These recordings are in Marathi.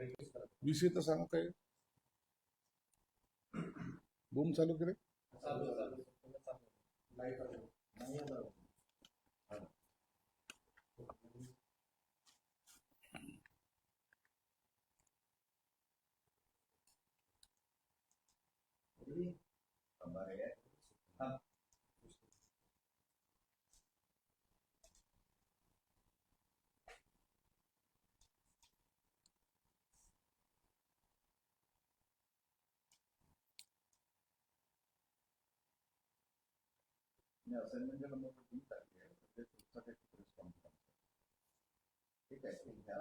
विषय तर सांगा काय बूम चालू केले? असाइनमेंट नंबर तीन तारखे आहे ते तुमचा काही ठीक आहे घ्या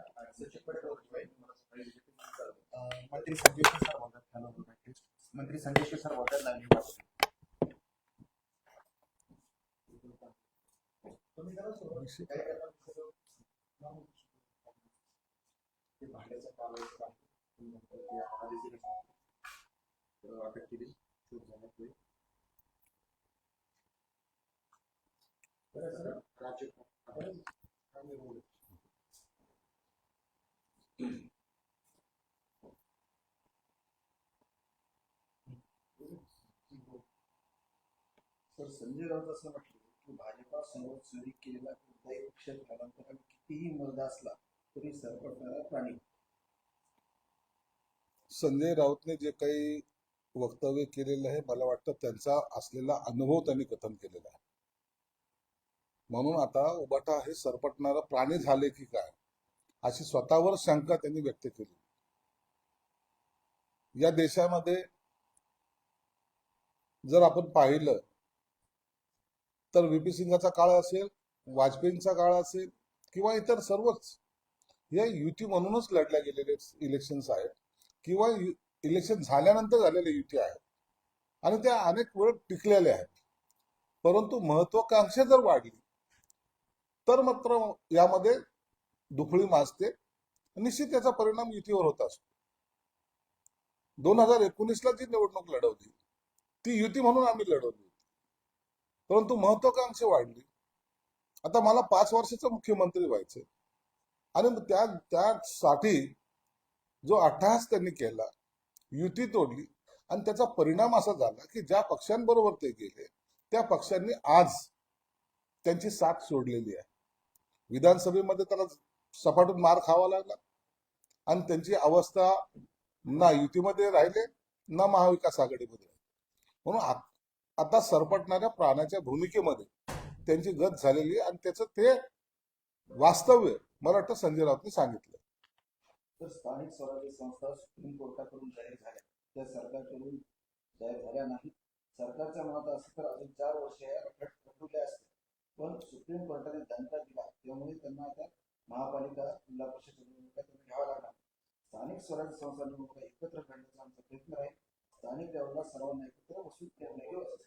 मला सकाळी करा. अं, मंत्री संजय सर बोलतात मंत्री संजय सर बोलतात तुम्ही करा काय करणार? ते भाड्याचं कालावधी आहे. आहे. तर आता किती shoot झालं ते. बरं, सर. राज्य आपण आम्ही बोलू. तर संजय राऊत असं म्हटलं की भाजपा समोर चोरी केलेला कोणताही पक्ष कालांतराने कितीही मर्दा असला तरी सरपटणारा प्राणी. संजय राऊतने जे काही वक्तव्य केलेलं आहे मला वाटतं त्यांचा असलेला अनुभव त्यांनी कथन केलेला आहे. म्हणून आता उबाटा हे सरपटणारा प्राणी झाले की काय? अशी स्वतःवर शंका त्यांनी व्यक्त केली. या देशामध्ये जर आपण पाहिलं तर व्हीपी सिंगाचा काळ असेल वाजपेयींचा काळ असेल किंवा इतर सर्वच या युती म्हणूनच लढल्या गेलेले इलेक्शन्स आहेत किंवा इलेक्शन झाल्यानंतर झालेले युती आहेत आणि त्या अनेक वेळ टिकलेल्या आहेत. परंतु महत्वाकांक्षा जर वाढली तर मात्र यामध्ये दुखळी माजते. निश्चित याचा परिणाम युतीवर होत असतो. दोन हजार एकोणीसला जी निवडणूक लढवली ती युती म्हणून आम्ही लढवली. होती परंतु महत्वाकांक्षा वाढली. आता मला पाच वर्षाचा मुख्यमंत्री व्हायचं. आणि त्या त्यासाठी जो अट्टहास त्यांनी केला युती तोडली आणि त्याचा परिणाम असा झाला की ज्या पक्षांबरोबर ते गेले त्या पक्षांनी आज त्यांची साथ सोडलेली आहे. विधानसभेमध्ये त्याला सपाटून मार खावा लागला. आणि त्यांची अवस्था ना युतीमध्ये राहिले ना महाविकास आघाडीमध्ये म्हणून आ- आता सरपटणाऱ्या प्राण्याच्या भूमिकेमध्ये त्यांची गत झालेली आहे. आणि त्याचं ते वास्तव्य मला वाटतं संजय राऊतने सांगितलं. तर स्थानिक स्वराज्य संस्था सुप्रीम कोर्टाकडून जाहीर झाल्या त्या सरकारकडून जाहीर झाल्या नाही. सरकारच्या मनात असं तर अजून चार वर्ष या असते पण सुप्रीम कोर्टाने दणका दिला. त्यामुळे त्यांना आता महापालिका जिल्हा परिषद निवडणुका त्यांना घ्यावा लागणार. स्थानिक स्वराज्य संस्था निवडणुका एकत्र करण्याचा आमचा प्रयत्न आहे. स्थानिक लेवलला सर्वांना एकत्र बसून निर्णय घेऊ असं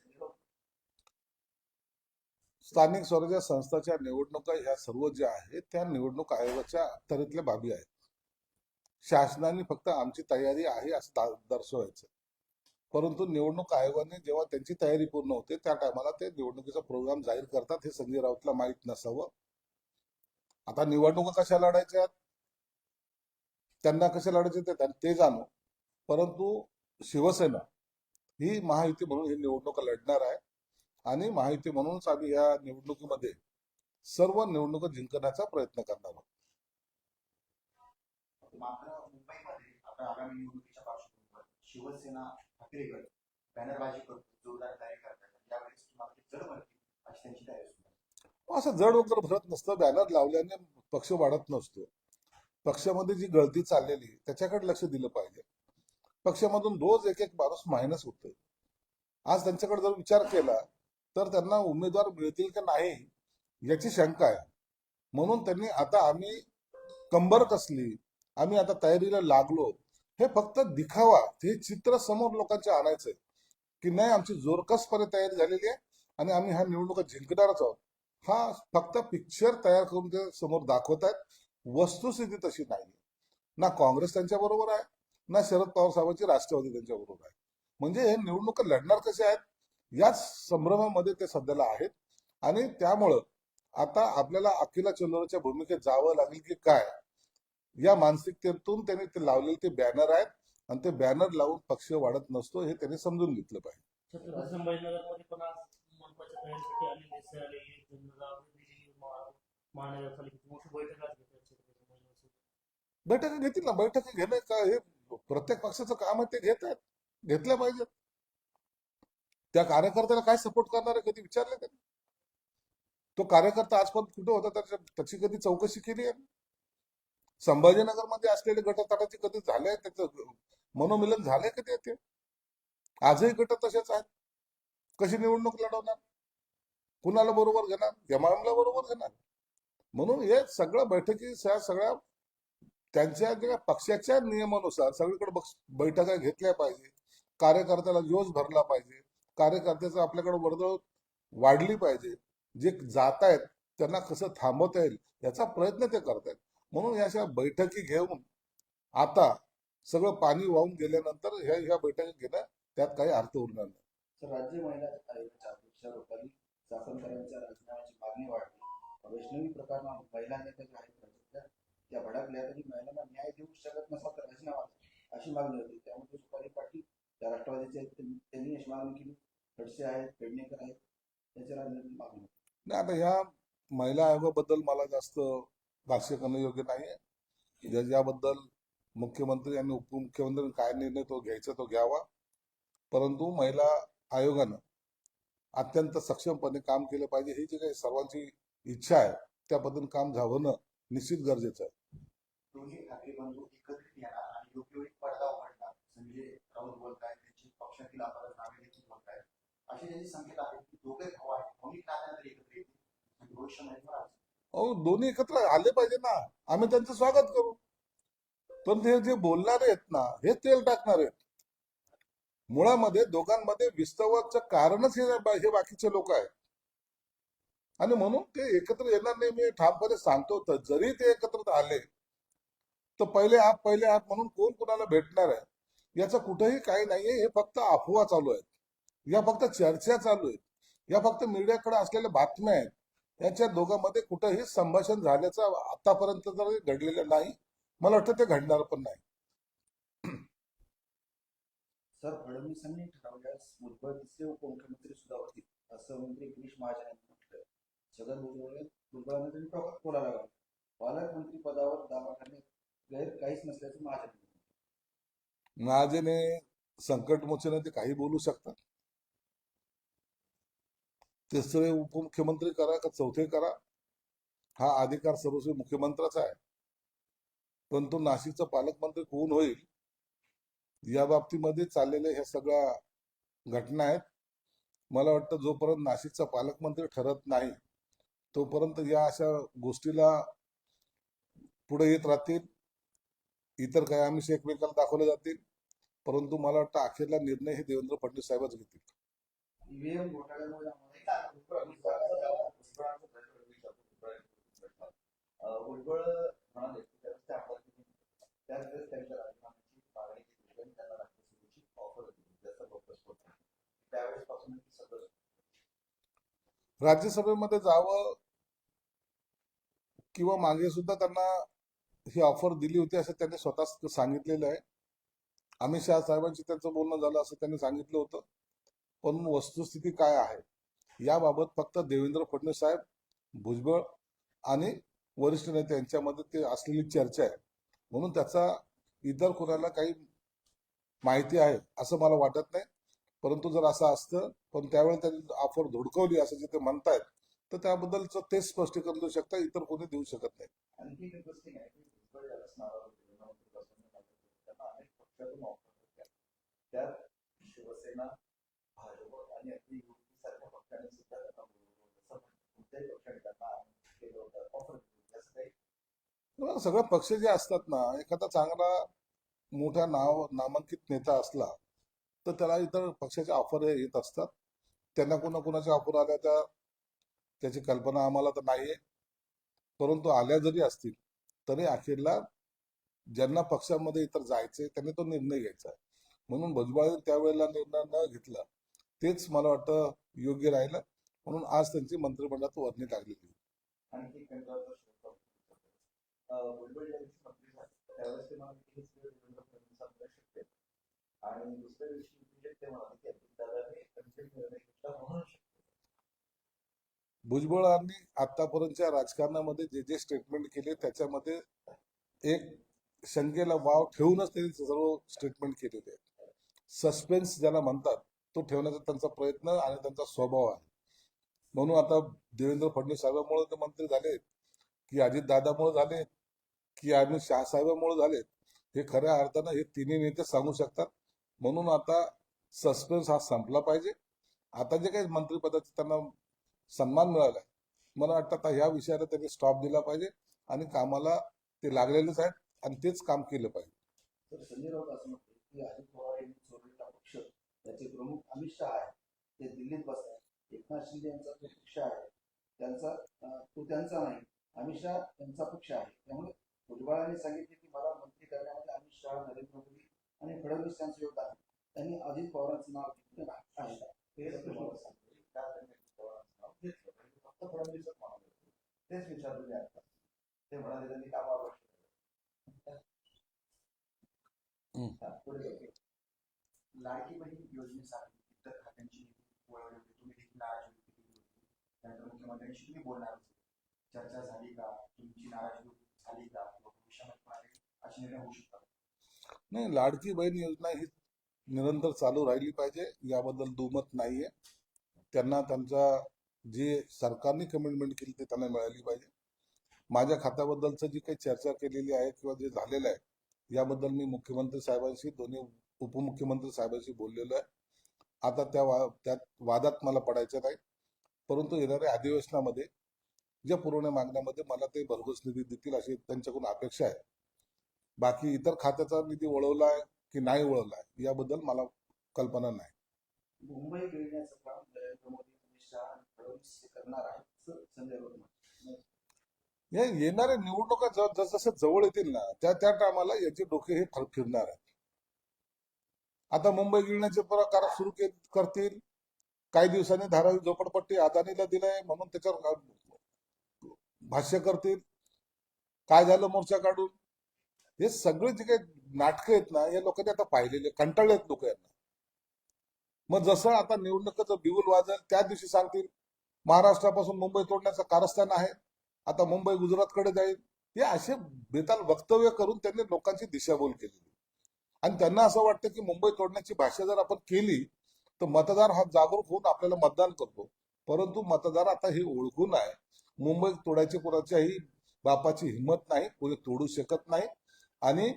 स्थानिक स्वराज्य संस्थाच्या निवडणुका ह्या सर्व ज्या आहेत त्या निवडणूक आयोगाच्या अखत्यारीतल्या बाबी आहेत. शासनाने फक्त आमची तयारी आहे असं दर्शवायचं. परंतु निवडणूक आयोगाने जेव्हा त्यांची तयारी पूर्ण होते त्या टायमाला ते निवडणुकीचा प्रोग्राम जाहीर करतात हे संजय राऊतला माहीत नसावं. आता निवडणुका कशा लढायच्या त्यांना कशा लढायचे ते त्यां- ते जाणो. परंतु शिवसेना ही महायुती म्हणून ही निवडणुका लढणार आहे. आणि माहिती म्हणूनच आम्ही या निवडणुकीमध्ये सर्व निवडणुका जिंकण्याचा प्रयत्न करणार आहोत मात्र मुंबईमध्ये आता आगामी निवडणुकीच्या पार्श्वभूमीवर शिवसेना ठाकरेगड बॅनरबाजी करतो जोरदार तयारी करतात यावेळेस तुम्हाला ते जड बनतील अशी त्यांची तयारी सुरू हो, असं जड वगैरे भरत नसतं. बॅनर लावल्याने पक्ष वाढत नसतो. पक्षामध्ये जी गळती चाललेली त्याच्याकडे लक्ष दिलं पाहिजे. पक्षामधून रोज एक एक माणूस मायनस होतोय. आज त्यांच्याकडे जर विचार केला तर त्यांना उमेदवार मिळतील का नाही याची शंका आहे. म्हणून त्यांनी आता आम्ही कंबर कसली आम्ही आता तयारीला लागलो हे फक्त दिखावा हे चित्र समोर लोकांच्या आणायचंय की नाही आमची जोरकसपणे तयारी झालेली आहे आणि आम्ही ह्या निवडणुका जिंकणारच आहोत. हा फक्त पिक्चर तयार करून ते समोर दाखवत आहेत. वस्तुस्थिती तशी नाही ना काँग्रेस त्यांच्या बरोबर आहे ना शरद पवार साहेबांची राष्ट्रवादी त्यांच्या बरोबर आहे. म्हणजे हे निवडणुका लढणार कसे आहेत? याच संभ्रमामध्ये ते सध्याला आहेत. आणि त्यामुळं आता आपल्याला अखिला चंदोराच्या भूमिकेत जावं लागेल की काय? या मानसिकतेतून त्यांनी ते लावलेले ते बॅनर आहेत आणि ते बॅनर लावून पक्ष वाढत नसतो हे त्यांनी समजून घेतलं पाहिजे. बैठक घेतील. ना बैठका घेणं का हे प्रत्येक पक्षाचं काम आहे ते घेत आहेत घेतल्या पाहिजेत त्या कार्यकर्त्याला काय सपोर्ट करणार आहे कधी विचारले त्यांनी? तो कार्यकर्ता आजपर्यंत कुठे होता त्याच्या त्याची कधी चौकशी केली आहे? संभाजीनगरमध्ये असलेले गटतटाचे कधी झाले त्याचं मनोमिलन झाले कधी ते? आजही गट तसेच आहेत. कशी निवडणूक लढवणार? कुणाला बरोबर घेणार? एमआयएमला बरोबर घेणार? म्हणून हे सगळ्या बैठकी सगळ्या त्यांच्या ज्या पक्षाच्या नियमानुसार सगळीकडे बैठका घेतल्या पाहिजे. कार्यकर्त्याला जोश भरला पाहिजे. कार्यकर्त्याचं आपल्याकडे वर्दळ वाढली पाहिजे. जे जात आहेत त्यांना कसं थांबवता येईल याचा प्रयत्न ते करतायत. म्हणून या अशा बैठकी घेऊन आता सगळं पाणी वाहून गेल्यानंतर ह्या ह्या बैठकी घेणं त्यात काही अर्थ उरणार नाही. राज्य महिला आयोगाच्या राजीनाम्याची मागणी वाढली. वैष्णवी प्रकरणात महिला नेत्या ज्या आहेत राज्यातल्या त्या भडकल्या तरी महिलांना न्याय देऊ शकत नसा तर राजीनामा अशी मागणी होती. त्यामध्ये रुपाली पाटील त्या राष्ट्रवादीचे आहेत, त्यांनी अशी मागणी केली. खडसे आहेत पेडणेकर आहेत त्यांच्या राजीनाम्याची मागणी. नाही आता ह्या महिला आयोगाबद्दल मला जास्त भाष्य करणं योग्य नाही ज्या- मुख्यमंत्री आणि उपमुख्यमंत्री काय निर्णय तो घ्यायचा तो घ्यावा. परंतु महिला आयोगानं अत्यंत सक्षमपणे काम केलं पाहिजे. ही जी काही सर्वांची इच्छा आहे त्या पद्धतीने काम झावणं निश्चित गरजेचं आहे. असे संकेत आहेत की दोघे भाऊ आहेत दोन्ही नात्यानंतर एकत्र येतील? अहो दोन्ही एकत्र आले पाहिजे ना. आम्ही त्यांचं स्वागत करू. पण ते जे बोलणारे आहेत ना हे तेल टाकणारे आहेत. मुळामध्ये दोघांमध्ये विस्तवाचं कारणच हे हे बाकीचे लोक आहेत. आणि म्हणून ते एकत्र येणार नाही मी ठामपणे सांगतो तर जरी ते एकत्र आले तर पहिले आप पहिले आप म्हणून कोण कोणाला भेटणार आहे? याचं कुठेही काही नाहीये. हे फक्त अफवा चालू आहेत. या फक्त चर्चा चालू आहेत. या फक्त मीडियाकडे असलेल्या बातम्या आहेत. याच्या दोघांमध्ये कुठंही संभाषण झाल्याचं आतापर्यंत तरी घडलेलं नाही. मला वाटतं ते घडणार पण नाही. सर फडणवीसांनी ठरवल्यास भुजबळ तिसरे उपमुख्यमंत्री सुद्धा होतील असं मंत्री गिरीश महाजन यांनी म्हटलं छगन भुजबळ भुजबळांना त्यांनी टोकात बोलायला लागला. पालकमंत्री पदावर दावा करण्यात गैर काहीच नसल्याचं महाजन. महाजने संकटमोचन ते काही बोलू शकतात. तिसरे उपमुख्यमंत्री करा का चौथे करा? हा अधिकार सर्वस्वी मुख्यमंत्र्याचा आहे. पण तो नाशिकचा पालकमंत्री कोण होईल? या बाबतीमध्ये चाललेल्या ह्या सगळ्या घटना आहेत. मला वाटतं जोपर्यंत नाशिकचा पालकमंत्री ठरत नाही तोपर्यंत या अशा गोष्टीला पुढे येत राहतील. इतर काही आमिष एकमेकाला दाखवले जातील. परंतु मला वाटतं अखेरला निर्णय हे देवेंद्र फडणवीस साहेबच घेतील. राज्यसभेमध्ये जावं किंवा मागे सुद्धा त्यांना ही ऑफर दिली होती असं त्यांनी स्वतः सांगितलेलं आहे. अमित शहा साहेबांशी त्यांचं बोलणं झालं असं त्यांनी सांगितलं होतं. पण वस्तुस्थिती काय आहे? याबाबत फक्त देवेंद्र फडणवीस साहेब भुजबळ आणि वरिष्ठ नेते यांच्यामध्ये ते असलेली चर्चा आहे. म्हणून त्याचा इतर कोणाला काही माहिती आहे असं मला वाटत नाही. परंतु जर असं असतं पण त्यावेळी त्यांनी ऑफर धुडकवली असं जे ते म्हणतायत तर त्याबद्दलचं तेच स्पष्टीकरण देऊ शकता इतर कोणी देऊ शकत नाही. शिवसेना भाजप आणि पक्षांनी सुद्धा कोणत्याही पक्षाने त्यांना केलं होतं ऑफर असं काही सगळे पक्ष जे असतात ना एखादा चांगला मोठा नाव नामांकित नेता असला तर त्याला इतर पक्षाच्या ऑफर येत असतात. त्यांना कोणा कोणाच्या ऑफर आल्या त्या त्याची कल्पना आम्हाला तर नाहीये. परंतु आल्या जरी असतील तरी अखेरला ज्यांना पक्षामध्ये इतर जायचे त्यांनी तो निर्णय घ्यायचा आहे. म्हणून भुजबळ त्यावेळेला निर्णय न घेतला तेच मला वाटतं योग्य राहिलं. म्हणून आज त्यांची मंत्रिमंडळात वर्णी लागलेली भुजबळांनी आतापर्यंतच्या राजकारणामध्ये जे जे स्टेटमेंट केले त्याच्यामध्ये एक शंकेला वाव ठेवूनच त्यांनी सर्व स्टेटमेंट केलेले आहेत. सस्पेन्स ज्याला म्हणतात तो ठेवण्याचा त्यांचा प्रयत्न आणि त्यांचा स्वभाव आहे. म्हणून आता देवेंद्र फडणवीस साहेबांमुळे ते मंत्री झाले की अजित दादामुळे झालेत की अमित शहा साहेबांमुळे झालेत हे खऱ्या अर्थानं हे तिन्ही नेते सांगू शकतात. म्हणून आता सस्पेन्स हा संपला पाहिजे. आता जे काही मंत्रिपदाचा त्यांना सन्मान मिळालाय मला वाटतं आता ह्या विषयाला त्यांनी स्टॉप दिला पाहिजे आणि कामाला ते लागलेलेच आहेत आणि तेच काम केलं पाहिजे. त्याचे प्रमुख अमित शहा आहे ते दिल्लीत बसतात. एकनाथ शिंदे यांचा जो पक्ष आहे. त्यांचा तो त्यांचा नाही. अमित शहा यांचा पक्ष आहे. त्यामुळे भुजबळांनी सांगितले की मला मंत्री करण्यामध्ये अमित शहा नरेंद्र मोदी आणि फडणवीस यांचं योगदान आहे. त्यांनी अजित पवारांचं नाव घेतलं. आहे का फक्त फडणवीसच म्हणाले. तेच विचारलं मी आता ते म्हणाले त्यांनी काम आवश्यक पुढे. लाडकी बहीण योजनेसाठी इतर खात्यांची वळवली होती. तुम्ही देखील नाराजी व्यक्त केली होती. त्यानंतर मुख्यमंत्र्यांशी तुम्ही बोलणार चर्चा झाली का? तुमची नाराजी झाली का? भविष्यामध्ये असे निर्णय होऊ शकतात. नाही लाडकी बहीण योजना ही निरंतर चालू राहिली पाहिजे. याबद्दल दुमत नाहीये. त्यांना त्यांचा जे सरकारने कमिटमेंट केली ते त्यांना मिळाली पाहिजे. माझ्या खात्याबद्दलचं जी काही चर्चा केलेली आहे किंवा जे झालेलं आहे याबद्दल मी मुख्यमंत्री साहेबांशी दोन्ही उपमुख्यमंत्री साहेबांशी बोललेलो आहे. आता त्या वा त्यात वादात मला पडायचं नाही परंतु येणाऱ्या अधिवेशनामध्ये ज्या पुरवण्या मागण्यामध्ये मला ते भरघोस निधी देतील अशी त्यांच्याकडून अपेक्षा आहे. बाकी इतर खात्याचा निधी वळवलाय की नाही वळवलाय याबद्दल मला कल्पना नाही. मुंबई येणाऱ्या निवडणुका ज- जसजशा जवळ येतील ना त्या त्या टायमाला याचे डोके हे फर- फिरणार आहेत. आता मुंबई गिळण्याचे प्रकार सुरू करतील. काही दिवसांनी धारावी झोपडपट्टी अदानीला दिलाय म्हणून त्याच्यावर भाष्य करतील. काय झालं मोर्चा काढून? हे सगळे जे काही नाटकं आहेत ना या लोकांनी आता पाहिलेले कंटाळले आहेत लोक यांना. मग जसं आता निवडणुकीचं बिगुल वाजेल त्या दिवशी सांगतील महाराष्ट्रापासून मुंबई तोडण्याचं कारस्थान आहे आता मुंबई गुजरातकडे जाईल. हे असे बेताल वक्तव्य करून त्यांनी लोकांची दिशाभूल केलेली. आणि त्यांना असं वाटतं की मुंबई तोडण्याची भाषा जर आपण केली तर मतदार हा जागरूक होऊन आपल्याला मतदान करतो. परंतु मतदार आता हे ओळखून आहे मुंबई तोडायची कोणाच्याही बापाची हिंमत नाही कोणी तोडू शकत नाही. आणि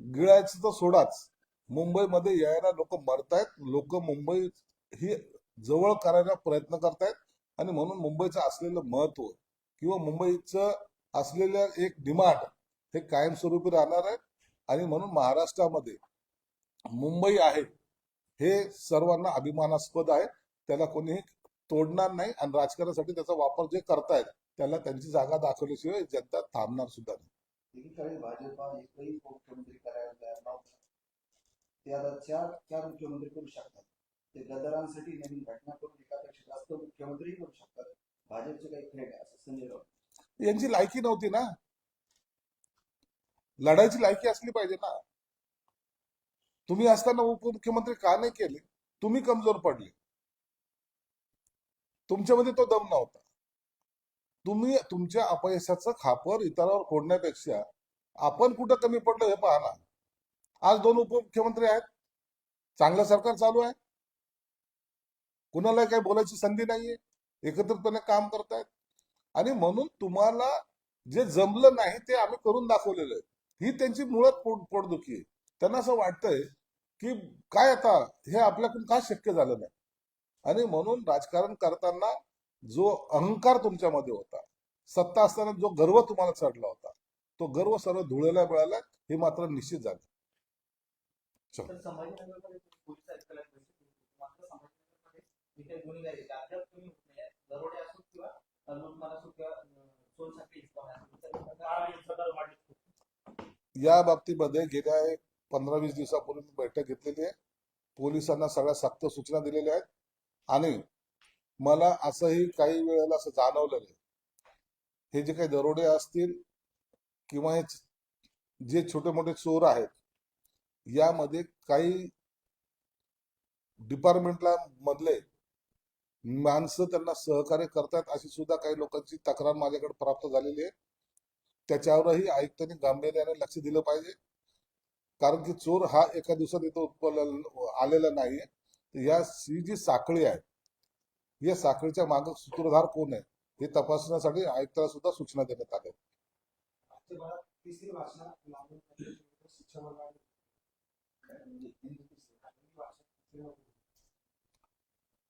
गिळायचं तर सोडाच. मुंबईमध्ये यायला लोक मरतायत. लोक मुंबई ही जवळ करायला प्रयत्न करतायत. आणि म्हणून मुंबईचं असलेलं महत्त्व किंवा मुंबईचं असलेलं एक डिमांड हे कायमस्वरूपी राहणार आहे. आणि म्हणून महाराष्ट्रामध्ये मुंबई आहे हे सर्वांना अभिमानास्पद आहे. त्याला कोणीही तोडणार नाही आणि राजकारणासाठी त्याचा वापर जे करतायत त्याला त्यांची जागा दाखवल्याशिवाय जनता थांबणार सुद्धा नाही. एकीकडे भाजपा एकही मुख्यमंत्री करायला तयार नव्हता. ते आता चार चार मुख्यमंत्री करू शकतात. ते गद्दारांसाठी नवीन घटना करून एकापेक्षा जास्त मुख्यमंत्री करू शकतात. भाजपचे काही थ्रेड आहे असं संजय राऊत यांची लायकी नव्हती ना. लढायची लायकी असली पाहिजे ना. तुम्ही असताना उपमुख्यमंत्री का नाही केले? तुम्ही कमजोर पडले. तुमच्यामध्ये तो दम नव्हता. तुम्ही तुमच्या अपयशाचं खापर इतरांवर फोडण्यापेक्षा आपण कुठं कमी पडलो हे पहा ना. आज दोन उपमुख्यमंत्री आहेत. चांगलं सरकार चालू आहे. कुणाला काही बोलायची संधी नाहीये. एकत्रितपणे काम करतायत. आणि म्हणून तुम्हाला जे जमलं नाही ते आम्ही करून दाखवलेलं आहे. ही त्यांची मुळात पोट पोटदुखी आहे. त्यांना असं वाटतंय की काय आता हे आपल्याकडून का शक्य झालं नाही? आणि म्हणून राजकारण करताना जो अहंकार तुमच्यामध्ये होता सत्ता असताना जो गर्व तुम्हाला चढला होता तो गर्व सर्व धुळेला मिळाला हे मात्र निश्चित झालं. या बाबतीमध्ये गेल्या एक पंधरा वीस दिवसापूर्वी मी बैठक घेतलेली आहे. पोलिसांना सगळ्या सक्त सूचना दिलेल्या आहेत. आणि मला असंही काही वेळेला असं जाणवलेलं आहे हे जे काही दरोडे असतील किंवा हे जे छोटे मोठे चोर आहेत यामध्ये काही डिपार्टमेंटला मधले माणसं त्यांना सहकार्य करतात अशी सुद्धा काही लोकांची तक्रार माझ्याकडे प्राप्त झालेली आहे. त्याच्यावरही आयुक्तांनी गांभीर्याने लक्ष दिलं पाहिजे. कारण की चोर हा एका दिवसात इथं उत्पन्न आलेला नाहीये. या ही जी साखळी आहे या साखळीच्या मागे सूत्रधार कोण आहे हे तपासण्यासाठी आयुक्ताला सुद्धा सूचना देण्यात आल्या.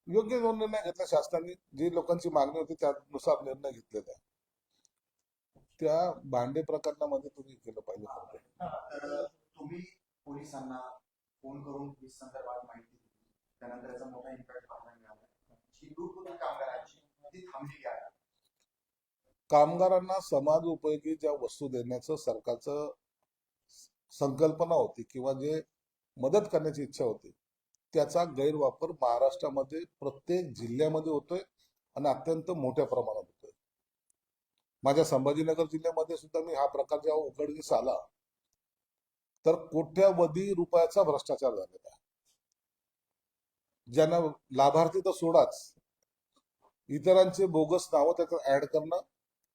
योग्य जो निर्णय घेतला शासनाने जी लोकांची मागणी होती त्यानुसार निर्णय घेतलेला आहे. त्या भांडे प्रकरणामध्ये तुम्ही केलं पाहिजे. तुम्ही पोलिसांना फोन करून वीज संदर्भात माहिती दिली. त्यानंतर याचा मोठा इम्पॅक्ट पाहायला मिळाला. जी लूट होती कामगारांची ती थांबली आहे कामगारांना समाज उपयोगी ज्या वस्तू देण्याचं सरकारचं संकल्पना होती किंवा जे मदत करण्याची इच्छा होती त्याचा गैरवापर महाराष्ट्रामध्ये प्रत्येक जिल्ह्यामध्ये होतोय आणि अत्यंत मोठ्या प्रमाणात होतोय. माझ्या संभाजीनगर जिल्ह्यामध्ये सुद्धा मी हा प्रकार जेव्हा उघडकीस आला तर कोट्यावधी रुपयाचा भ्रष्टाचार झालेला आहे. ज्यांना लाभार्थी तर सोडाच. इतरांचे बोगस नावं त्याच्यात ऍड करणं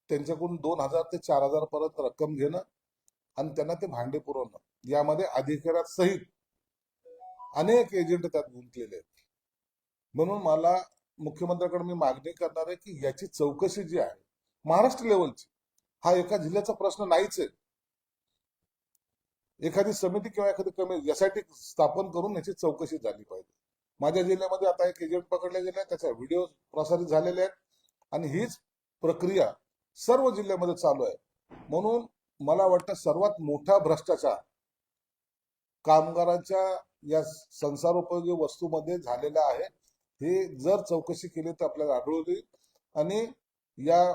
त्यांच्याकडून दोन हजार ते चार हजार पर्यंत रक्कम घेणं आणि त्यांना ते भांडे पुरवणं. यामध्ये अधिकाऱ्यात सहित अनेक एजंट त्यात गुंतलेले आहेत. म्हणून मला मुख्यमंत्र्याकडे मी मागणी करणार आहे की याची चौकशी जी आहे महाराष्ट्र लेवलची हा एका जिल्ह्याचा प्रश्न नाहीच आहे. एखादी समिती किंवा एखादी कमिटी यासाठी स्थापन करून याची चौकशी झाली पाहिजे. माझ्या जिल्ह्यामध्ये आता एक एजंट पकडले गेले त्याचा व्हिडिओ प्रसारित झालेले आहेत आणि हीच प्रक्रिया सर्व जिल्ह्यामध्ये चालू आहे. म्हणून मला वाटतं सर्वात मोठा भ्रष्टाचार कामगारांच्या या संसारोपयोगी वस्तूमध्ये झालेला आहे. हे जर चौकशी केली तर आपल्याला आढळून येईल. आणि या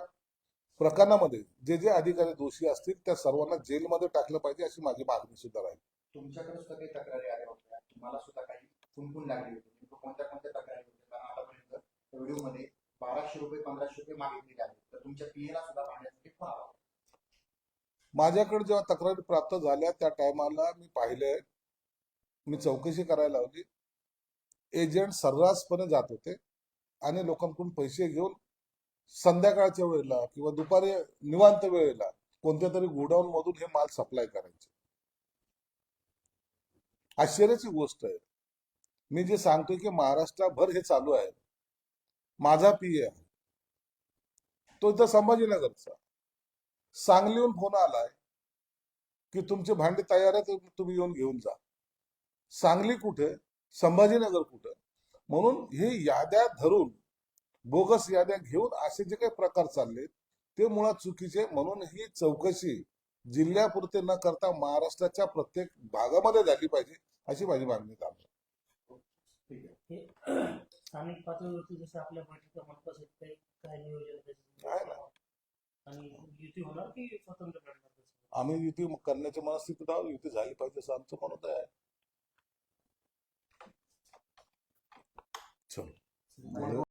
प्रकरणामध्ये जे जे अधिकारी दोषी असतील त्या सर्वांना जेलमध्ये टाकलं पाहिजे अशी माझी मागणी सुद्धा राहील. तुमच्याकडे सुद्धा काही तक्रारी आल्या होत्या. तुम्हाला सुद्धा काही लागली होती. कोणत्या कोणत्या तक्रारी होत्या? कारण आतापर्यंत व्हिडिओमध्ये बाराशे रुपये पंधराशे रुपये मागितलेले आहेत तर तुमच्या पीएला सुद्धा पाहण्यासाठी फोन आला. माझ्याकडे जेव्हा तक्रारी प्राप्त झाल्या त्या टायमाला मी पाहिले मी चौकशी करायला लावली. एजंट सर्रासपणे जात होते आणि लोकांकडून पैसे घेऊन संध्याकाळच्या वेळेला किंवा दुपारी निवांत वेळेला कोणत्या तरी गोडाऊन मधून हे माल सप्लाय करायचे. आश्चर्याची गोष्ट आहे. मी जे सांगतोय की महाराष्ट्राभर हे चालू आहे. माझा पी आहे. तो इथं संभाजीनगरचा. सांगलीहून फोन आलाय की तुमचे भांडे तयार आहेत तुम्ही येऊन घेऊन जा. सांगली कुठे? संभाजीनगर कुठे? म्हणून हे याद्या धरून बोगस याद्या घेऊन असे जे काही प्रकार चालले ते मुळात चुकीचे म्हणून ही चौकशी जिल्ह्यापुरते न करता महाराष्ट्राच्या प्रत्येक भागामध्ये झाली पाहिजे अशी माझी मागणी आहे. ठीक आहे. स्थानिक पातळीवरती जसं आपल्या बैठका काय नियोजन. आणि स्वतंत्र? आम्ही युती करण्याच्या मनस्थितीत आहोत युती झाली पाहिजे असं आमचं म्हणत आहे. चल.